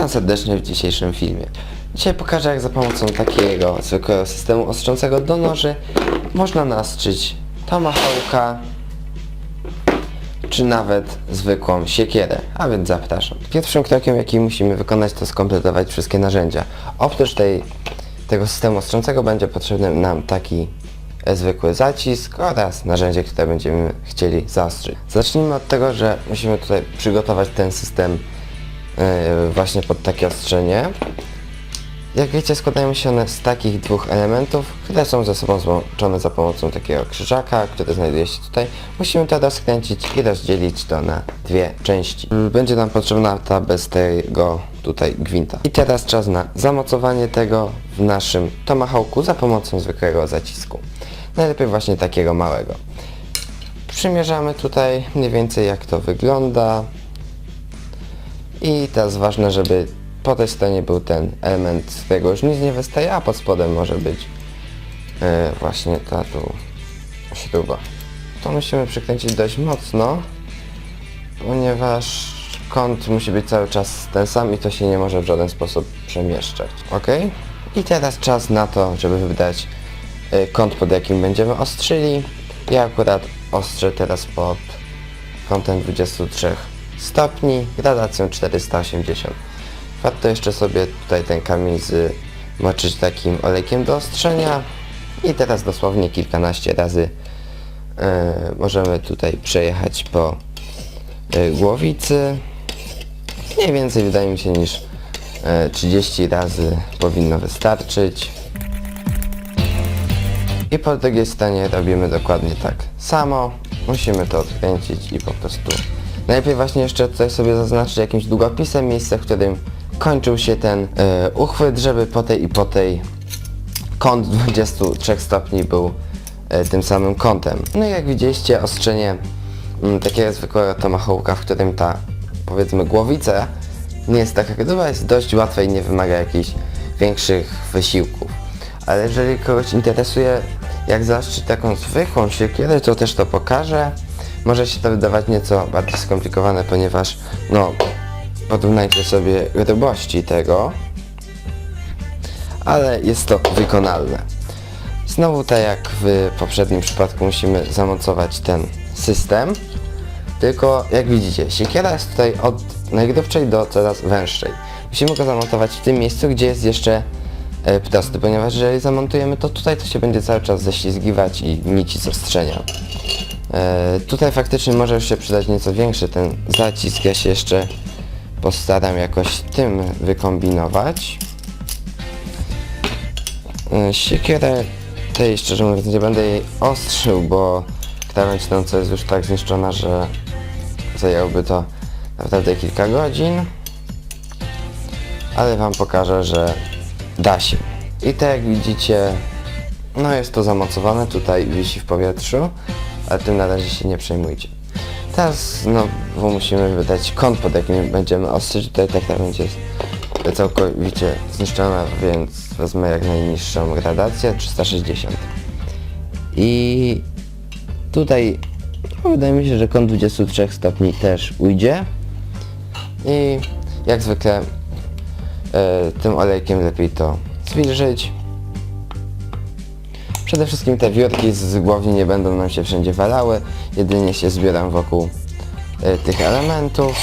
Witam serdecznie w dzisiejszym filmie. Dzisiaj pokażę jak za pomocą takiego zwykłego systemu ostrzącego do noży można nastrzyć tomahawka czy nawet zwykłą siekierę, a więc zapraszam. Pierwszym krokiem jaki musimy wykonać to skompletować wszystkie narzędzia. Oprócz tej, tego systemu ostrzącego będzie potrzebny nam taki e, zwykły zacisk oraz narzędzie, które będziemy chcieli zaostrzyć. Zacznijmy od tego, że musimy tutaj przygotować ten system właśnie pod takie ostrzenie. Jak wiecie składają się one z takich dwóch elementów, które są ze sobą złączone za pomocą takiego krzyżaka, który znajduje się tutaj. Musimy to rozkręcić i rozdzielić to na dwie części. Będzie nam potrzebna ta bez tego tutaj gwinta. I teraz czas na zamocowanie tego w naszym tomahawku za pomocą zwykłego zacisku. Najlepiej właśnie takiego małego. Przymierzamy tutaj mniej więcej jak to wygląda. I teraz ważne, żeby po tej stronie był ten element, z którego już nic nie wystaje, a pod spodem może być e, właśnie ta tu śruba. To musimy przykręcić dość mocno, ponieważ kąt musi być cały czas ten sam i to się nie może w żaden sposób przemieszczać. Ok? I teraz czas na to, żeby wybrać e, kąt, pod jakim będziemy ostrzyli. Ja akurat ostrzę teraz pod kątem 23 stopni, gradacją 480. Warto jeszcze sobie tutaj ten kamień zmoczyć takim olejkiem do ostrzenia i teraz dosłownie kilkanaście razy e, możemy tutaj przejechać po e, głowicy. Mniej więcej wydaje mi się niż e, 30 razy powinno wystarczyć. I po drugiej stronie robimy dokładnie tak samo. Musimy to odkręcić i po prostu... Najlepiej właśnie jeszcze tutaj sobie zaznaczyć jakimś długopisem miejsce, w którym kończył się ten e, uchwyt, żeby po tej i po tej kąt 23 stopni był e, tym samym kątem. No i jak widzieliście ostrzenie mm, takiego zwykłego tomahawka, w którym ta powiedzmy głowica nie jest taka gruba, jest dość łatwa i nie wymaga jakichś większych wysiłków. Ale jeżeli kogoś interesuje jak zaostrzyć taką zwykłą siekierę, to też to pokażę. Może się to wydawać nieco bardziej skomplikowane, ponieważ no porównajcie sobie grubości tego, ale jest to wykonalne. Znowu tak jak w poprzednim przypadku musimy zamocować ten system, tylko jak widzicie, siekiera jest tutaj od najgrubszej do coraz węższej. Musimy go zamontować w tym miejscu, gdzie jest jeszcze e, prosty, ponieważ jeżeli zamontujemy to tutaj, to się będzie cały czas ześlizgiwać i nici z ostrzenia. E, tutaj faktycznie może się przydać nieco większy ten zacisk, ja się jeszcze postaram jakoś tym wykombinować. E, Siekierę tej szczerze mówiąc nie będę jej ostrzył, bo krawędź tąca jest już tak zniszczona, że zajęłoby to naprawdę kilka godzin. Ale wam pokażę, że da się. I tak jak widzicie, no jest to zamocowane, tutaj wisi w powietrzu, ale tym na razie się nie przejmujcie. Teraz znowu musimy wydać kąt, pod jakim będziemy ostrzyć. Tutaj ta krawędź jest całkowicie zniszczona, więc wezmę jak najniższą gradację, 360. I tutaj no, wydaje mi się, że kąt 23 stopni też ujdzie. I jak zwykle e, tym olejkiem lepiej to zwilżyć. Przede wszystkim te wiórki z głowni nie będą nam się wszędzie walały, jedynie się zbieram wokół e, tych elementów.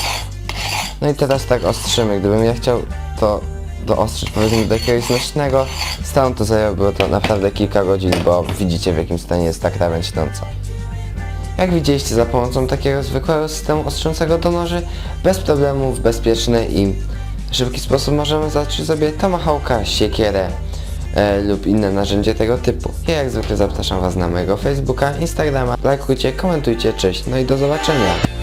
No i teraz tak ostrzymy, gdybym ja chciał to doostrzyć powiedzmy do jakiegoś znośnego stanu, to zajęłoby to naprawdę kilka godzin, bo widzicie w jakim stanie jest ta krawędź tąca. Jak widzieliście za pomocą takiego zwykłego systemu ostrzącego do noży, bez problemu, w bezpieczny i szybki sposób możemy zacząć sobie tomahawka, siekierę e, lub inne narzędzie tego typu. Ja jak zwykle zapraszam Was na mojego Facebooka, Instagrama, lajkujcie, komentujcie, cześć, no i do zobaczenia.